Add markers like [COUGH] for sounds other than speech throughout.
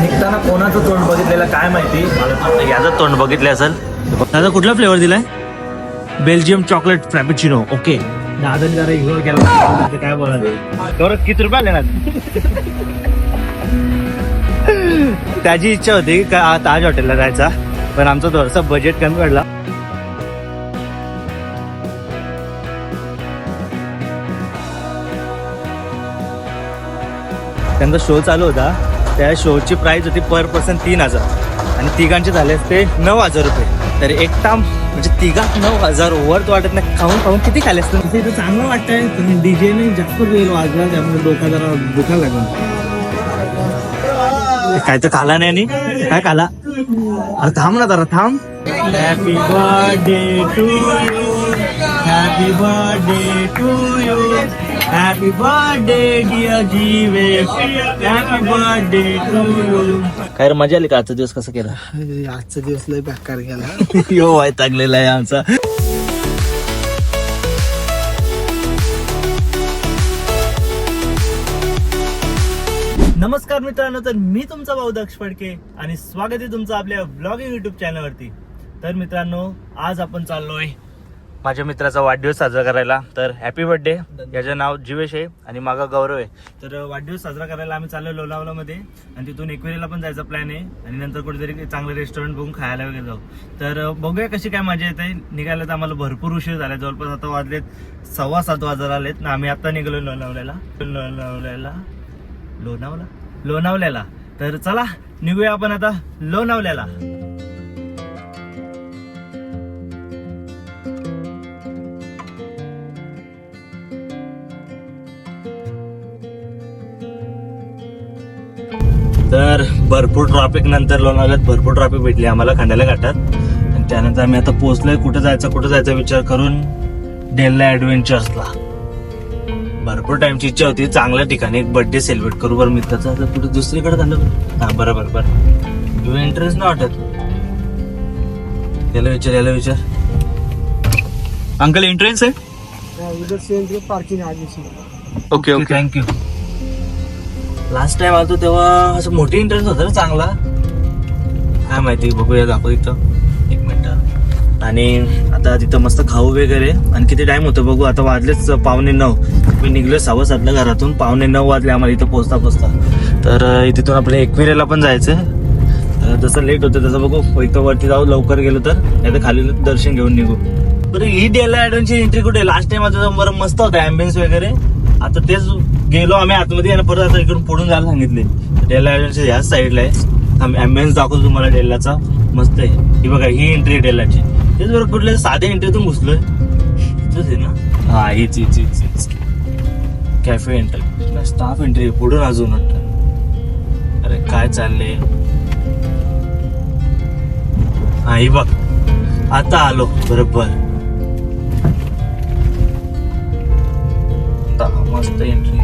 निघताना कोणाचं तोंड बघितलेलं काय माहिती? मला याचं तोंड बघितलं असेल. दादा कुठला फ्लेवर दिलाय? बेल्जियम चॉकलेट फ्रॅपिचिनो ओके दादाने जरा इग्नोर केला. काय बोलायचं तेवढं किती रुपये आले ना त्याची इच्छा होती की ताज हॉटेलला जायचा. पण आमचा थोडासा बजेट कमी पडला. त्यांचा शो चालू होता. त्या शोची प्राइस होती पर पर्सन तीन हजार. आणि तिघांचे झाले असते नऊ हजार रुपये. तर एक टाम म्हणजे तिघात नऊ हजार वर तो वाटत नाही. खाऊन खाऊन किती खाले असते इथं चांगलं वाटतंय. पण डीजेने जास्त वेळ वाजला त्यामुळे डोका जरा दुखा लागला. काय तर खाला नाही आणि? काय खाला? अरे थांब ना जरा थांब. Happy birthday to you happy birthday to you happy birthday dear Jeeve happy birthday to you काय रे मजा आली का? आजचा दिवस कसा केला आजचा दिवस लय बेकार गेला. [LAUGHS] यो वाय लागलेला आहे आमचा. नमस्कार मित्रांनो तर मी तुमचा भाऊ दक्ष फडके आणि स्वागत आहे तुमचं आपल्या ब्लॉगिंग युट्यूब चॅनलवरती तर मित्रांनो आज आपण चाललोय माझ्या मित्राचा वाढदिवस साजरा करायला. तर हॅपी बर्थडे याचं नाव जीवेश आहे आणि मागा गौरव आहे. तर वाढदिवस साजरा करायला आम्ही चाललोय लोणावळामध्ये. आणि तिथून एकविरीला पण जायचा प्लॅन आहे. आणि नंतर कुठेतरी चांगलं रेस्टॉरंट बघून खायला वगैरे जाऊ. तर बघूया कशी काय मजा येते. निघायला तर आम्हाला भरपूर उशीर झाला जवळपास आता वाजलेत सव्वा सात वाजत आलेत ना आम्ही आता निघालो लोणावळ्याला. लोणावळ्याला? लोणावळा? लोणावल्याला तर चला निघूया आपण आता लोणावल्याला तर भरपूर ट्रॉफिक नंतर लोणावल्यात भरपूर ट्रॉफिक भेटली आम्हाला खंडाला घाटात. आणि त्यानंतर आम्ही आता पोहोचलोय कुठं जायचं कुठं जायचा विचार करून डेल्ला ऍडव्हेंचर्सला भरपूर टाइमची इच्छा होती चांगल्या ठिकाणी एक बर्थडे सेलिब्रेट करू बरं मित्राचा आता कुठे दुसरीकडे झालं हा बरोबर बरं. तुला इंटरेस्ट नाही वाटत याला विचार याला विचार. अंकल इंटरेस्ट आहे? Parking okay okay thank you last time आलतो तेव्हा असं मोठी इंटरेस्ट होता ना चांगला. काय माहिती बघूया दाखव इथं. एक मिनिट. आणि आता तिथं मस्त खाऊ वगैरे. आणि किती टाइम होतो बघू आता वाजलेच पावणे नऊ. मी निघलो सव्वा सातला घरातून. पावणे नऊ वाजले आम्हाला इथं पोचता पोचता तर तिथून आपल्या एकविरेला पण जायचं तर जसं लेट होतं तसं बघू. इथं वरती जाऊ लवकर गेलो तर. नाही तर खाली दर्शन घेऊन निघू. बरं ही डेला ऍडव्हेंचर एंट्री कुठे लास्ट टाइम आता बरं मस्त होतं अँबियन्स वगैरे. आता तेच गेलो आम्ही आतमध्ये आणि परत आता इकडून पुढून जायला सांगितले. डेला ऍडव्हेंचर ह्याच साईडला आहे. आम्ही अँबियन्स दाखवतो तुम्हाला डेल्लाचा. मस्त आहे. ही बघा ही एंट्री डेलाची तेच बरोबर कुठल्या साध्या एंट्रीतून घुसलोय? इथंच आहे ना? हा हीच हीच हीच हीच कॅफे एंट्री स्टाफ एंट्री पुढून अजून वाटतं अरे काय चाललंय? हा ही बघ. आता आलो. बरोबर. मस्त एंट्री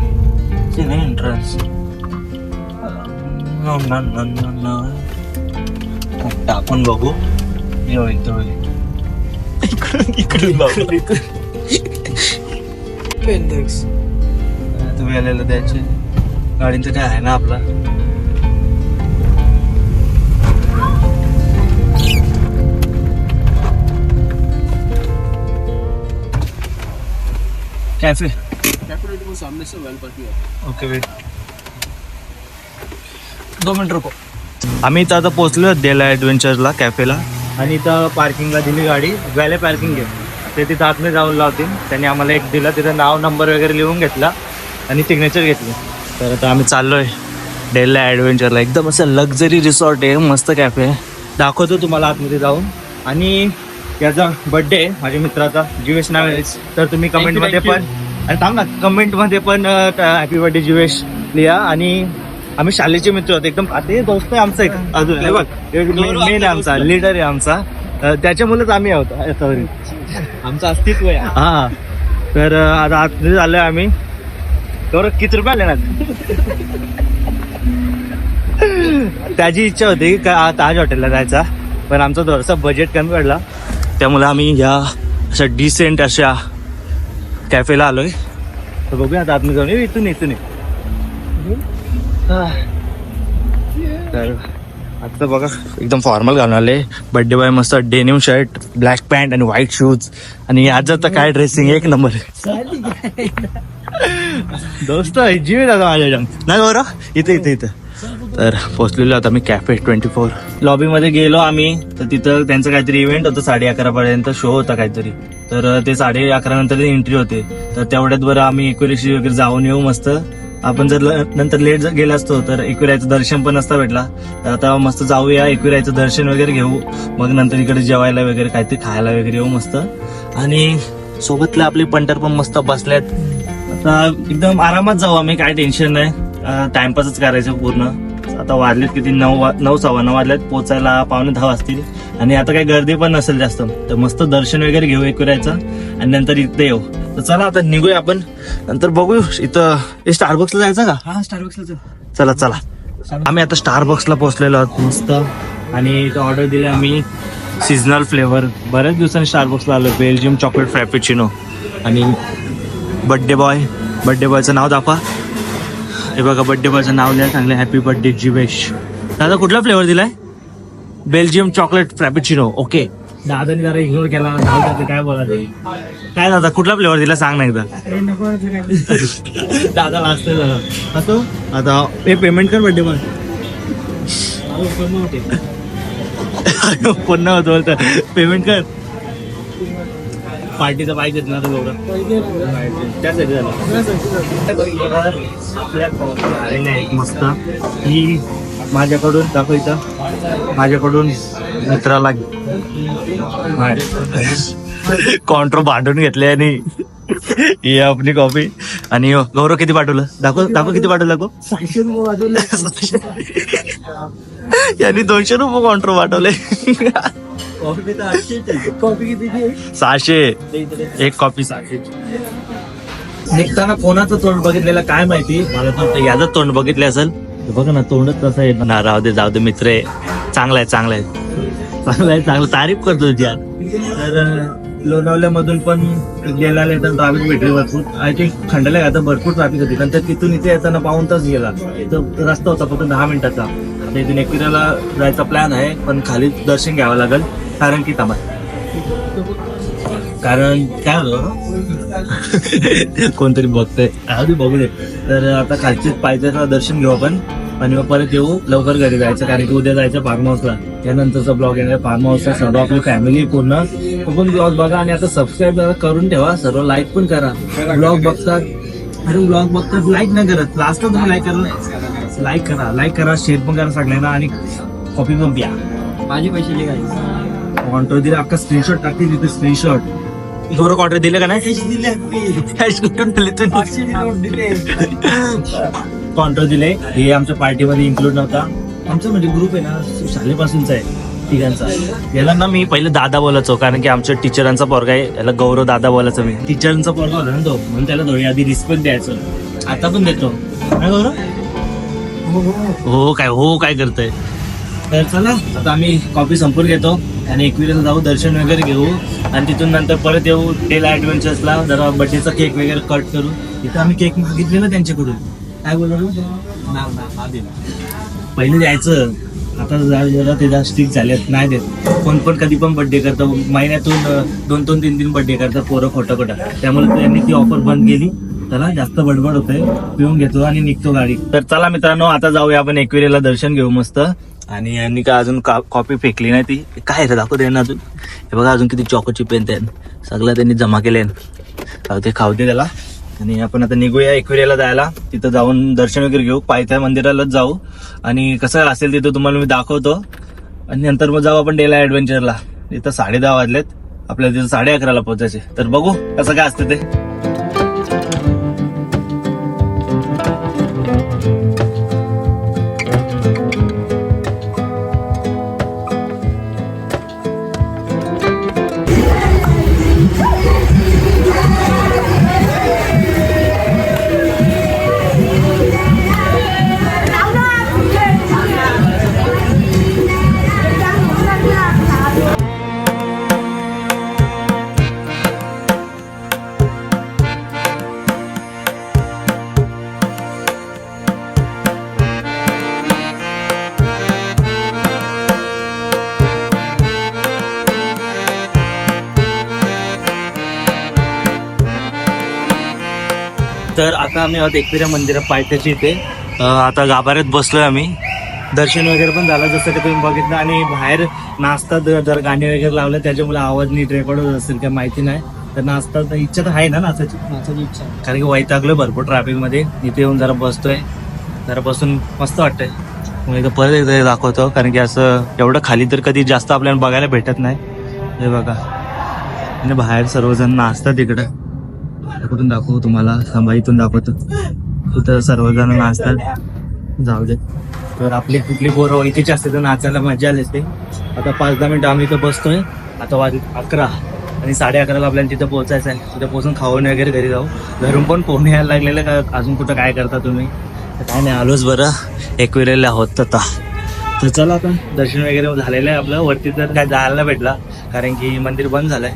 नाही एंट्रन्स टाकून बघू यो इथं इकडून इकडून बघू पेंडेक्स तुम्ही आलेलं त्याचे गाडीचं काय आहे ना आपला कॅफे सामने से वेल पार्किंग ओके वेट दोन मिनिट रुको. आम्ही इथं आता पोहोचलो डेला ॲडव्हेंचरला कॅफेला. आणि इथं पार्किंगला दिली गाडी. व्हॅले पार्किंग घे. ते तिथं आतमध्ये जाऊन लावतील. त्यांनी आम्हाला एक दिला. तिथं नाव नंबर वगैरे लिहून घेतला. आणि सिग्नेचर घेतली. तर आता आम्ही चाललोय डेला ॲडव्हेंचरला. एकदम असं लक्झरी रिसॉर्ट आहे. मस्त कॅफे आहे. दाखवतो तुम्हाला आतमध्ये जाऊन. आणि याचा बर्थडे आहे माझ्या मित्राचा. जीवेश नाव आहे. तर तुम्ही कमेंटमध्ये पण आणि थांब ना कमेंटमध्ये पण हॅपी बर्थडे जीवेश लिहा आणि आम्ही शाळेचे मित्र होते एकदम ते दोस्त आहे आमचा एक अजून बघ. मेन आहे आमचा लीडर आहे आमचा. त्याच्यामुळेच आम्ही आहोत. याच्यावरील. आमचं अस्तित्व आहे. हा. तर आता आतमध्ये झालोय आम्ही? तर किती रुपये आले ना? त्याची इच्छा होती का ताज हॉटेलला जायचा. पण आमचा थोडासा बजेट कमी पडला. त्यामुळे आम्ही ह्या अशा डिसेंट अशा कॅफेला आलोय. तर बघूया आता आतमध्ये जाऊन. इथून इथून. तर आता बघा एकदम फॉर्मल घालून आले बर्थडे बॉय मस्त डेनिम शर्ट ब्लॅक पॅन्ट आणि व्हाईट शूज आणि आज तर काय ड्रेसिंग एक नंबर दोस्त जीव दादा माझ्या नाही बरं? इथे इथे इथे. तर पोहोचलेलो आता मी कॅफे ट्वेंटी फोर लॉबीमध्ये गेलो आम्ही. तर तिथं त्यांचं काहीतरी इव्हेंट होतं साडे अकरा पर्यंत शो होता काहीतरी. तर ते साडे अकरा नंतर एंट्री होते. तर तेवढ्यात बरं आम्ही एकविरेशी वगैरे जाऊन येऊ मस्त. आपण जर ल- नंतर लेट गेला असतो तर एकविरायचं दर्शन पण नसता भेटला. तर आता मस्त जाऊया एकविरायचं दर्शन वगैरे घेऊ. मग नंतर इकडे जेवायला वगैरे काहीतरी खायला वगैरे येऊ मस्त. आणि सोबतले आपले पंटर पण मस्त बसल्यात आता एकदम आरामात जाऊ आम्ही काय टेन्शन नाही. टाइमपासच करायचं पूर्ण. आता वाजलेत किती? नऊ नऊ सव्वा नऊ वाजलेत पोचायला पावणे दहा वाजतील. आणि आता काही गर्दी पण नसेल जास्त. तर मस्त दर्शन वगैरे घेऊ एकविरायचं आणि नंतर इथे येऊ. तर चला आता निघूया आपण. नंतर बघू. इथं हे स्टारबक्सला जायचं का? हा स्टारबक्सला चला चला. आम्ही आता स्टारबक्सला पोहोचलेलो आहोत मस्त. आणि इथं ऑर्डर दिली आम्ही सीझनल फ्लेवर बऱ्याच दिवसांनी स्टारबक्सला आलो. बेल्जियम चॉकलेट फ्रॅपिचिनो आणि बड्डे बॉय बड्डे बॉयचं नाव दाखवा. हे बघा बड्डे बॉयचं नाव लिहा चांगलं हॅपी बर्थडे जिवेश. दादा कुठला फ्लेवर दिलाय? बेल्जियम चॉकलेट फ्रॅपिचिनो ओके दादानी जरा इग्नोर केला काय बोलायचं? काय दादा कुठला फ्लेवर दिला? सांग ना एकदा. दादा दादा आता हे पेमेंट कर बड्डे बॉय [LAUGHS] पुन्हा होतो पेमेंट कर. पार्टीचं पाहिजे ना एवढं त्यासाठी झालं. मस्त. ही माझ्याकडून दाखव इथं. माझ्याकडून मित्राला कॉन्ट्रो भांडून घेतले आणि ही आपली कॉफी. आणि गौरव किती पाठवलं? दाखव दाखव किती पाठवलं दाखव [LAUGHS] [LAUGHS] यांनी दोनशे रुपये कॉन्ट्रो पाठवले. कॉफी किती सहाशे. एक कॉपी सहाशे निघताना कोणाचं तोंड बघितलेलं काय माहिती? मला तर याचं तोंड बघितले असेल. बघा ना तोंडच कसं आहे ना. राहू दे जाऊ दे मित्र. आहे चांगला आहे चांगला. आहे चांगला आहे चांगलं तारीफ करतो तुझी यार तर लोणावल्यामधून पण गेला तर ट्रॅफिक भेटली भरपूर. आय थिंक खंडाला आता भरपूर ट्रॅफिक होती. नंतर तिथून इथे येताना पाऊन तास गेला. इथं रस्ता होता फक्त दहा मिनिटाचा. आता इथून एकविराला जायचा प्लॅन आहे पण खाली दर्शन घ्यावं लागेल कारण की थांबा. कारण काय होतं [LAUGHS] कोणतरी बघतंय. अगदी बघू दे. तर आता खालचे पायथ्याला दर्शन घेऊ आपण. आणि मग परत येऊ लवकर घरी जायचं कारण की उद्या जायचं फार्म हाऊसला त्यानंतरचा ब्लॉग येणार फार्म हाऊसला सर्व आपली फॅमिली पूर्ण. तो पण ब्लॉग बघा आणि आता सबस्क्राईब करून ठेवा. सर्व लाईक पण करा. ब्लॉग बघतात. अरे ब्लॉग बघतात लाईक नाही करत. लास्ट तुम्ही लाईक करणार लाईक करा लाईक करा शेअर पण करा सगळ्यांना आणि कॉपी पण प्या माझे पैसे जे काय? कॉन्ट्रो दिला अख्खा स्क्रीनशॉट टाकते तिथे स्क्रीनशॉट थोडं कॉन्ट्रो दिले का नाही? कुठून दिले तुम्ही? कॉन्ट्रो दिले हे आमच्या पार्टीमध्ये इन्क्लूड नव्हता. आमचा म्हणजे ग्रुप आहे ना शाळेपासूनचा आहे तिघांचा. याला ना मी पहिले दादा बोलायचो कारण की आमच्या टीचरांचा पोरगा आहे याला गौरव दादा बोलायचो मी. टीचरांचा पोरगा होता ना तो म्हणून त्याला थोडी आधी रिस्पेक्ट द्यायचो. आता पण देतो. गौरव? हो, हो काय हो काय करतोय? तर चला आता आम्ही कॉफी संपून घेतो आणि एकविरेला जाऊ दर्शन वगैरे घेऊ. आणि तिथून नंतर परत येऊ डेला ॲडव्हेंचर्सला जरा बड्डेचा केक वगैरे कट करू. इथं आम्ही केक मागितलेला त्यांच्याकडून. काय बोललो पहिले द्यायचं. आता जरा ते जास्त स्टिक झालेत नाही देत. कोण पण कधी पण बर्थडे करतं. महिन्यातून दोन दोन तीन तीन बर्थडे करतात पोरं खोटं खोटं त्यामुळे त्यांनी ती ऑफर बंद केली. चला जास्त बडबड होते पिऊन घेतो आणि निघतो गाडी. तर चला मित्रांनो आता जाऊया आपण एकविरेला दर्शन घेऊ मस्त. आणि यांनी काय अजून कॉपी फेकली नाही ती? काय रे दाखवते ना अजून. हे बघा अजून किती चॉकोची पेन आहेत सगळं त्यांनी जमा केले. ते खावते त्याला. आणि आपण आता निघूया एकविरेला जायला. तिथं जाऊन दर्शन वगैरे घेऊ. पायथ्या मंदिरालाच जाऊ. आणि कसं असेल तिथं तुम्हाला मी दाखवतो. आणि नंतर मग जाऊ आपण डेला ऍडव्हेंचरला इथं साडे दहा वाजलेत. आपल्याला तिथं साडे अकराला पोहोचायचे तर बघू कसं काय असतं ते. तर आता आम्ही आहोत एकविरा मंदिरा पायथ्याची इथे. आता गाभाऱ्यात बसलोय आम्ही. दर्शन वगैरे पण झालं जसं की तुम्ही बघितलं आणि बाहेर नाचता जर जर गाणी वगैरे लावलं त्याच्यामुळे आवाज नीट रेकॉर्ड होत असेल काय माहिती नाही. तर नाचता तर इच्छा तर आहे ना नाचायची माझ्याची इच्छा. कारण की वैतागलोय भरपूर ट्रॅफिकमध्ये इथे येऊन जरा बसतोय. जरा बसून मस्त वाटतंय. मग एकदा परत एकदा दाखवतो. कारण की असं एवढं खाली तर कधी जास्त आपल्याला बघायला भेटत नाही. हे बघा. आणि बाहेर सर्वजण नाचतात इकडं. कुठून दाखवू तुम्हाला. थांबा इथून दाखवतो. तिथं सर्वजण नाचतात. जाऊ दे. तर आपली कुठली पोरं ओळखीची असते तर नाचायला मजा आली असते आता पाच दहा मिनिटं आम्ही इथं बसतोय. आता वाज अकरा. आणि साडे अकराला आपल्याला तिथं पोहोचायचं आहे तिथं पोहोचून खाऊन वगैरे घरी जाऊ. घरून पण फोन यायला लागलेलं का? अजून कुठं काय करता तुम्ही? काय नाही आलोच बरं. एकविरेला आहोत आता. तर चला आता दर्शन वगैरे झालेलं आहे आपलं. वरती तर काय जायला भेटला. कारण की मंदिर बंद झालंय.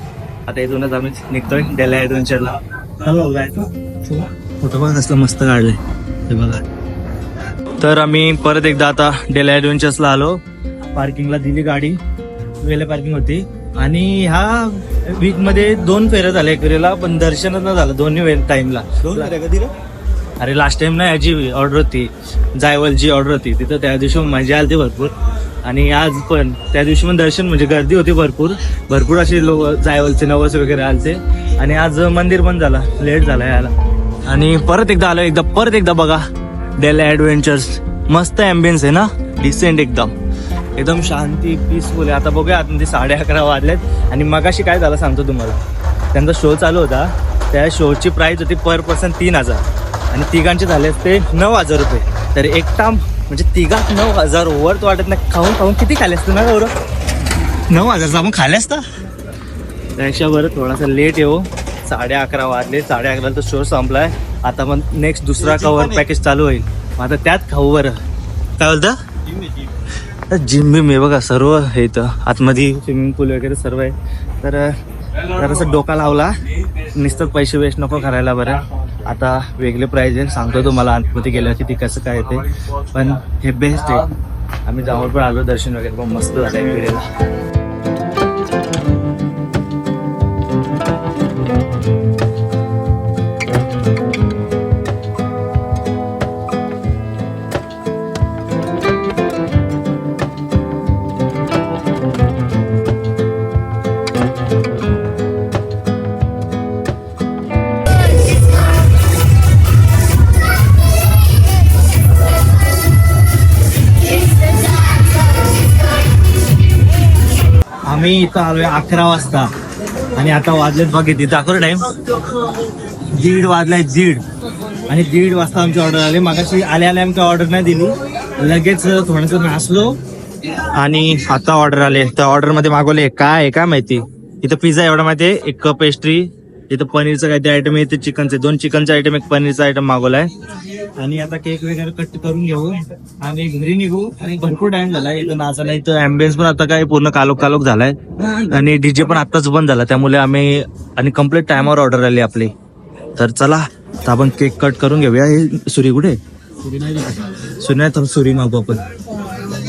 आता इथूनच आम्ही निघतोय डेला ऍडव्हेंचरला फोटो बघा कसलं मस्त काढलंय. हे बघा. तर आम्ही परत एकदा आता डेला ऍडव्हेंचर्सला आलो. पार्किंगला दिली गाडी. वेले पार्किंग होती. आणि ह्या वीकमध्ये दोन फेऱ्या झाल्या. एकविरेला पण दर्शनच न झालं. दोन्ही टाइमला अरे लास्ट टाइम ना याची ऑर्डर होती. जायवलची ऑर्डर होती. तिथं त्या दिवशी मजा आली भरपूर. आणि आज पण त्या दिवशी पण दर्शन म्हणजे गर्दी होती भरपूर. भरपूर असे लोक जायवलचे नवस वगैरे आलते. आणि आज मंदिर पण झाला लेट झाला यायला. आणि परत एकदा आलो एकदा परत एकदा बघा. डेला ॲडव्हेंचर्स मस्त ॲम्बियन्स आहे ना? डिसेंट एकदम. एकदम शांती पीसफुल आहे. आता बघूया आतमध्ये म्हणजे साडे अकरा वाजलेत. आणि मगाशी काय झालं सांगतो तुम्हाला? त्यांचा शो चालू होता. त्या शोची प्राईज होती पर पर्सन तीन हजार. आणि तिघांचे झाले ते नऊ हजार रुपये. तर एकटा म्हणजे तिघात नऊ हजार वर्थ वाटत नाही. खाऊन खाऊन किती खाले असते ना गौरव? नऊ हजारचा आपण खाले असता? बरं थोडासा लेट येऊ. साडे अकरा वाजले. साडे अकराला तर शो संपलाय. आता मग नेक्स्ट दुसरा कवर पॅकेज चालू होईल. आता त्यात खाऊ बरं. काय बोलतं? जिम बिम आहे बघा सर्व हे इथं. आतमध्ये स्विमिंग पूल वगैरे सर्व आहे. तर जरासं डोका लावला. नुसतं पैसे वेस्ट नको करायला बरं. आता वेगळे प्राईज आहे सांगतो तुम्हाला आतमध्ये गेल्या किती कसं काय ते. पण हे बेस्ट आहे. आम्ही जाऊन पण आलो दर्शन वगैरे पण मस्त झालं आहे आम्ही इथं आलोय अकरा वाजता. आणि आता वाजलेत बघ किती. दाखवलं टाइम दीड वाजलाय दीड. आणि दीड वाजता आमची ऑर्डर आली. मागाशी आल्या आल्या आमची ऑर्डर नाही दिली. लगेच थोडस नाचलो. आणि आता ऑर्डर आले. त्या ऑर्डरमध्ये मागवले काय आहे काय माहिती? इथं पिझ्झा एवढा माहिती आहे. एक कप पेस्ट्री इथं पनीरचं काहीतरी आयटम आहे इथे चिकनचे दोन चिकनचे आयटम एक पनीरचा आयटम मागवलाय. आणि आता केक वगैरे कट करून घेऊ. आणि घरी निघू. आणि भरपूर टाइम झाला. इथं नाचायला इथं अँबियन्स पण आता काय पूर्ण कालोख कालोख झालाय. आणि डीजे पण आताच बंद झाला. त्यामुळे आम्ही आणि कंप्लीट टायमावर ऑर्डर आली आपली. तर चला आता आपण केक कट करून घेऊया. हे सुरी कुठे? सुन्या तर सुरी मागू आपण.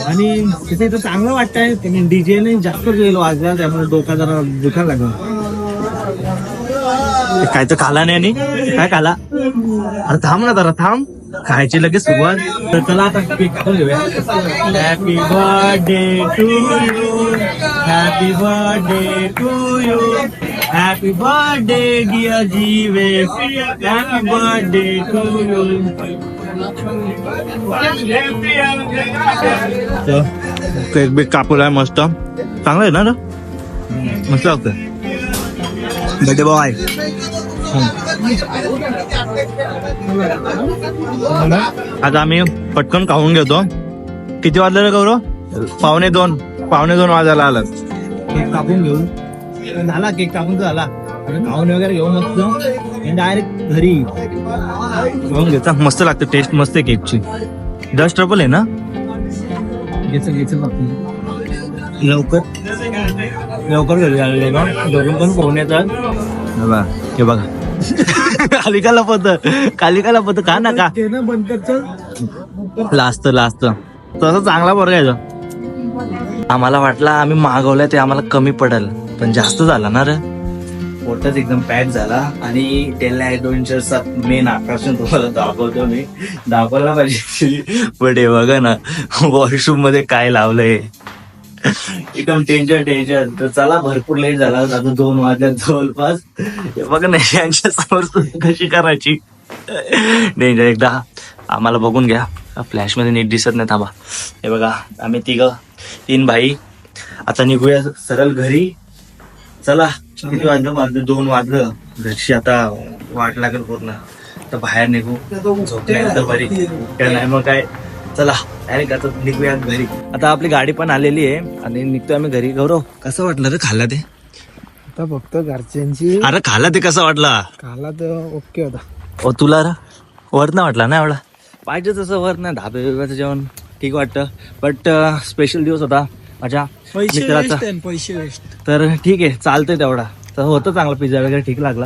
आणि तिथे इथं चांगलं वाटतंय. डीजे ने जास्त वेळ वाजला त्यामुळे डोका जरा दुखायला लागला. काय तर खाला नाही आणि? काय खाला? अरे थांब ना जरा थांब. खायची लगेच सुरुवात. तर चला आता केक कापून घेऊया happy birthday to you happy birthday to you happy birthday dear Jeeve happy birthday to you cake बिक कापूला मस्त. चांगलं आहे ना रे? मस्त लागतं बर्थडे बॉय आता आम्ही पटकन खाऊन घेतो. किती वाजले रे गौरव? पावणे दोन. पावणे दोन वाजायला आलं. केक कापून घेऊ. झाला केक कापून झाला. खाऊन वगैरे घेऊ मस्त डायरेक्ट घरी. घेऊन घेता मस्त लागतं. टेस्ट मस्त आहे केकची. डस्ट ट्रबल आहे ना? घ्यायचं घ्यायचं लवकर. लवकर घरी आलेले ना घरून पण हे बघा. हे बघा. खाली का लपत खाली का ना का लास्ट लास्ट तसं चांगला बरगायचं आम्हाला वाटलं आम्ही मागवलं ते आम्हाला कमी पडेल. पण जास्त झाला ना रे. पोटच एकदम पॅक झाला. आणि टेल्ला ऍडव्हेंचरचा मेन आकर्षण तुम्हाला दाखवतो मी. दाखवला पाहिजे. [LAUGHS] पण हे बघा ना वॉशरूममध्ये काय लावलंय. एकदम टेन्शन टेन्शन तर चला भरपूर लेट झाला. आता दोन वाजल्यात जवळपास. हे बघा ना यांच्या समोर कशी करायची? डेंजर एकदा आम्हाला बघून घ्या. फ्लॅशमध्ये नीट दिसत नाही थांबा. हे बघा आम्ही तिघ तीन भाई. आता निघूया सरळ घरी. चला किती वाजलं? वाजलं दोन वाजलं. घरची आता वाट लागेल पूर्ण. तर बाहेर निघू. झोपल्यानंतर बरी. काय नाही मग काय? चला डायरेक्ट आता निघूया घरी. आता आपली गाडी पण आलेली आहे आणि निघतोय आम्ही घरी. गौरव कसं वाटलं रे खाल्ला ते? आता फक्त घरच्यांची. अरे खाल्ला ते कसं वाटला? खाला तर ओके होता. ओ तुला रा वर नाही वाटला ना एवढा? पाहिजे तसं वर नाही धाबे बिब्याचं जेवण ठीक वाटतं. बट स्पेशल दिवस होता माझ्या पैसे मित्राचा. वेस्ट पैसे वेस्ट तर ठीक आहे चालतंय तेवढा. तर होतं चांगला पिझ्झा वगैरे ठीक लागला.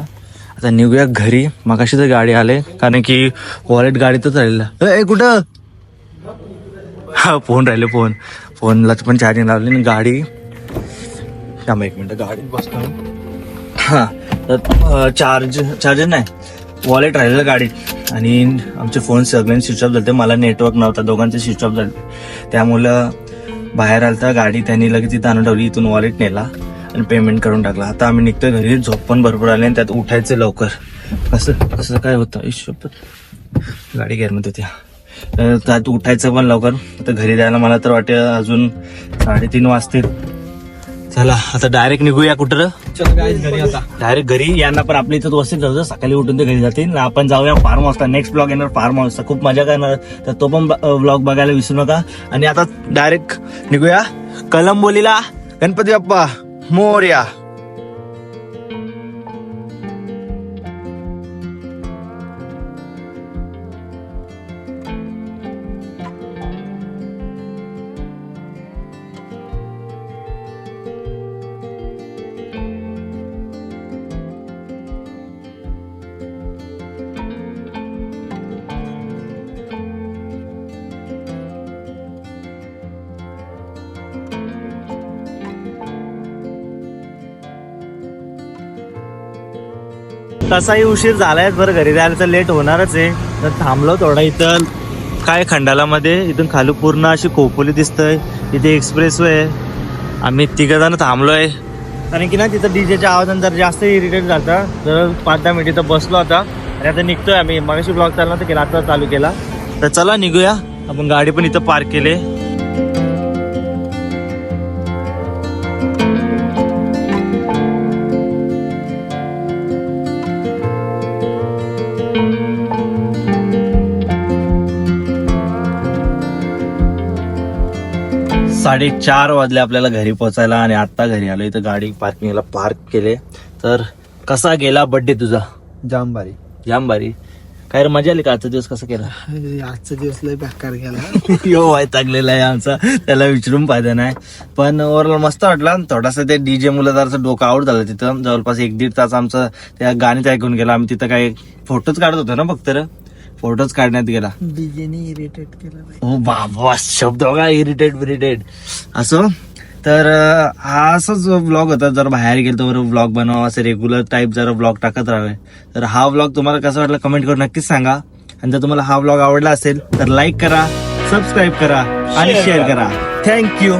आता निघूया घरी. मगाशी तर गाडी आले कारण की वॉलेट गाडीतच राहिलेलं ए कुठं? हा फोन राहिले फोन. फोनला पण चार्जिंग लावली आणि गाडी. थांबा एक मिनटं गाडीत बसतो. हां तर चार्ज चार्जर नाही वॉलेट राहिलेलं गाडीत. आणि आमचे फोन सगळ्यांनी स्विच ऑफ झाले मला नेटवर्क नव्हता दोघांचे स्विच ऑफ झाले. त्यामुळं बाहेर आलता गाडी त्यांनी लगेच तिथं आणून ठेवली इथून वॉलेट नेला आणि पेमेंट करून टाकला. आता आम्ही निघतोय घरी झोप पण भरपूर आली आणि त्यात उठायचं लवकर. कसं कसं काय होतं? गाडी गेअरमध्ये होती. तर त्यात उठायचं पण लवकर. आता घरी जायला मला तर वाटते अजून साडेतीन वाजतील. चला आता डायरेक्ट निघूया कुठं? घरी आता. डायरेक्ट घरी. यांना पण आपल्या इथं वस्तीत जाऊ सकाळी उठून ते घरी जातील. आपण जाऊया फार्म हाऊसला नेक्स्ट ब्लॉग येणार फार्म हाऊसचा खूप मजा करणार. तर तो पण ब्लॉग बघायला विसरू नका. आणि आता डायरेक्ट निघूया. कलंबोलीला. गणपती बाप्पा मोर्या. तसाही उशीर झालायच बरं घरी जायला तर लेट होणारच आहे. तर थांबलो थोडा इथं. काय खंडालामध्ये? इथून खाली पूर्ण अशी खोपोली दिसतंय. इथे एक्सप्रेस वे आहे. आम्ही तिघ जण थांबलोय. कारण की ना तिथं डीजेच्या आवाजाने जर जास्त इरिटेट झालं तर पाच दहा मिनिट इथं बसलो आता. आणि आता निघतोय आम्ही. मगाशी ब्लॉग चालला तर केला आता चालू केला. तर चला निघूया. आपण गाडी पण इथं पार्क केले. साडेचार वाजले आपल्याला घरी पोहोचायला आणि आता घरी आलो इथं गाडी पार्किंगला पार्क केले. तर कसा गेला बर्थडे तुझा? जाम भारी जाम भारी काय रे मजा आली का आजचा दिवस कसा केला? आजचा दिवस लय बेकार गेला. [LAUGHS] यो वैतागलेला आहे आमचा. त्याला विचारून फायदा नाही. पण ओव्हरऑल मस्त वाटला. थोडासा ते डीजे मुलं जरासं डोकं आउट झालं तिथं. जवळपास एक दीड तास आमचं त्या गाणीच ऐकून गेला. आम्ही तिथं काही फोटोच काढत होतो ना फक्त फोटोच काढण्यात गेला. डीजेने इरिटेट केलं ओ बाबा शब्द बघा इरिटेट बिरिटेट असं? तर हा असाच ब्लॉग होता. जर बाहेर गेलो तर ब्लॉग बनवा असं रेग्युलर टाईप जरा ब्लॉग टाकत राहावे. तर हा ब्लॉग तुम्हाला कसा वाटला कमेंट करून नक्कीच सांगा. आणि जर तुम्हाला हा ब्लॉग आवडला असेल तर लाईक करा सबस्क्राईब करा आणि शेअर. करा. थँक्यू